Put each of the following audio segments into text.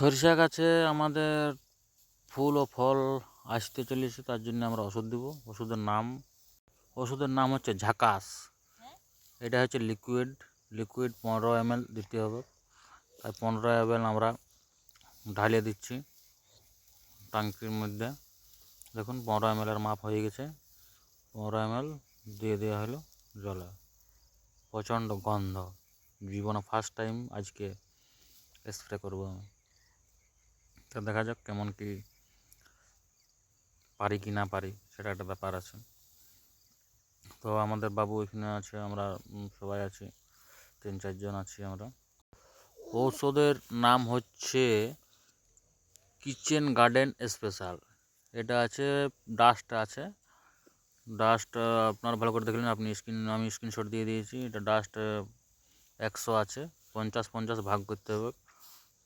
সরিষা গাছে আমাদের ফুল ও ফল আসতে চলেছে তার জন্য আমরা ওষুধ দেব। ওষুধের নাম ওষুধের নাম হচ্ছে ঝাকাস। এটা হচ্ছে লিকুইড লিকুইড পনেরো এম দিতে হবে। তাই পনেরো এম আমরা ঢালিয়ে দিচ্ছি টাঙ্কির মধ্যে। দেখুন পনেরো এম এর মাপ হয়ে গেছে। পনেরো এম দিয়ে দেওয়া হলো জলে। প্রচণ্ড গন্ধ। জীবনে ফার্স্ট টাইম আজকে স্প্রে করব আমি। তো দেখা যাক কেমন কি পারি কি না পারি, সেটা একটা ব্যাপার আছে। তো আমাদের বাবু এখানে আছে, আমরা সবাই আছি, তিন চারজন আছি আমরা। ঔষধের নাম হচ্ছে কিচেন গার্ডেন স্পেশাল। এটা আছে, ডাস্ট আছে। ডাস্ট আপনার ভালো করে দেখলেন, আপনি স্ক্রিন, আমি স্ক্রিনশট দিয়ে দিয়েছি। এটা ডাস্ট, একশো আছে, পঞ্চাশ পঞ্চাশ ভাগ করতে হবে।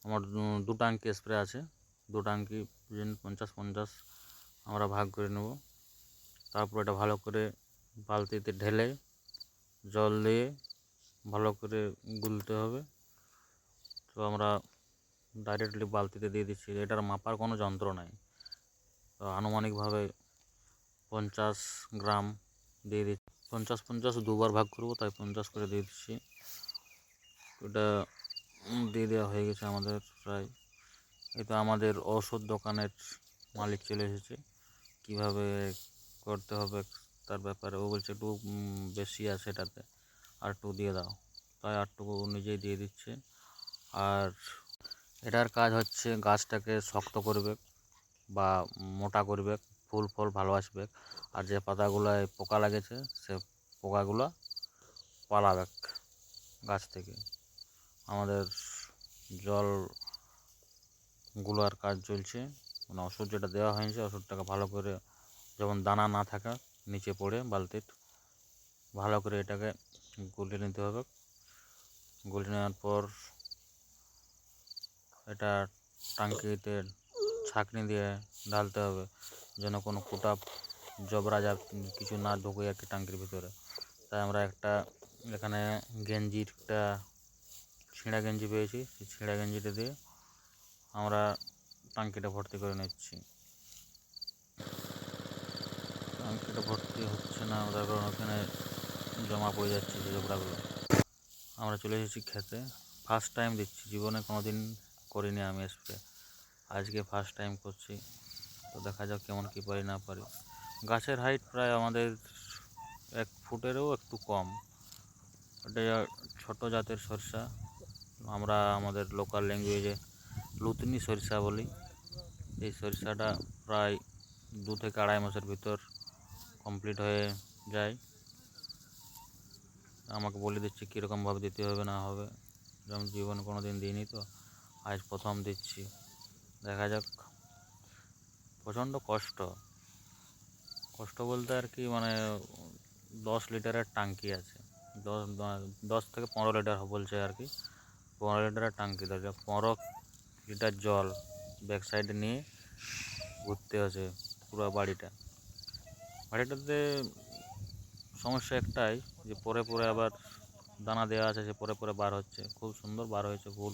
আমার দু- টাঙ্কি স্প্রে আছে। দু টাঙ্কি জন্য পঞ্চাশ পঞ্চাশ আমরা ভাগ করে নেব। তারপর এটা ভালো করে বালতিতে ঢেলে জল দিয়ে ভালো করে গুলতে হবে। তো আমরা ডাইরেক্টলি বালতিতে দিয়ে দিচ্ছি। এটার মাপার কোনো যন্ত্র নাই। তো আনুমানিকভাবে পঞ্চাশ গ্রাম দিয়ে দিচ্ছি। পঞ্চাশ পঞ্চাশ দুবার ভাগ করব তাই পঞ্চাশ করে দিয়ে দিচ্ছি। উম, দিয়ে দেওয়া হয়ে গেছে আমাদের প্রায় তো আমাদের ওষুধ দোকানের মালিক চলে এসেছে। কীভাবে করতে হবে তার ব্যাপারে ও বলছে একটু বেশি আছে এটাতে আর একটু দিয়ে দাও। তাই আরটুকু নিজেই দিয়ে দিচ্ছে। আর এটার কাজ হচ্ছে গাছটাকে শক্ত করবে বা মোটা করবে, ফুল ফল ভালো আসবে আর যে পাতাগুলোয় পোকা লাগেছে, সে পোকাগুলো পালাবে গাছ থেকে। আমাদের জল গুলার কাজ চলছে। মানে ওষুধ যেটা দেওয়া হয়েছে, ওষুধটাকে ভালো করে যেমন দানা না থাকা, নিচে পড়ে বালতির, ভালো করে এটাকে গুলে নিতে হবে। গুলে নেওয়ার পর এটা টাঙ্কিতে ছাঁকনি দিয়ে ঢালতে হবে, যেন কোনো কুটা জবরা যা কিছু না ঢুকে কি টাঙ্কির ভিতরে। তাই আমরা একটা এখানে গেঞ্জির একটা ছিঁড়া গেঞ্জি পেয়েছি। সেই ছিঁড়া গেঞ্জিটা দিয়ে আমরা টাঙ্কিটা ভর্তি করে নিচ্ছি। টাঙ্কিটা ভর্তি হচ্ছে না তার কারণ ওখানে জমা পড়ে যাচ্ছে যে জবরাগুলো আমরা চলে এসেছি খেতে। ফার্স্ট টাইম দিচ্ছি, জীবনে কোনো দিন করিনি আমি স্প্রে আজকে ফার্স্ট টাইম করছি। তো দেখা যাক কেমন কী পারি না পারি। গাছের হাইট প্রায় আমাদের এক ফুটেরও একটু কম। এটা ছোট জাতের সরষা। আমরা আমাদের লোকাল ল্যাঙ্গুয়েজে লুতনি সরিষা বলি। এই সরিষাটা প্রায় দু থেকে আড়াই মাসের ভিতর কমপ্লিট হয়ে যায়। আমাকে বলে দিচ্ছি কীরকমভাবে দিতে হবে, না হবে। যেমন জীবনে কোনো দিন দিইনি তো, আজ প্রথম দিচ্ছি। দেখা যাক। প্রচণ্ড কষ্ট। কষ্ট বলতে আর কি মানে দশ লিটারের টাঙ্কি আছে। দশ দশ থেকে পনেরো লিটার বলছে আর কি। পনেরো লিটারের টাঙ্কি দরকার পনেরো লিটার জল ব্যাক সাইডে নিয়ে ঘুরতে আছে পুরো বাড়িটা। বাড়িটাতে সমস্যা একটাই যে পরে পরে আবার দানা দেওয়া আছে, সে পরে পরে বার হচ্ছে। খুব সুন্দর বার হয়েছে ফুল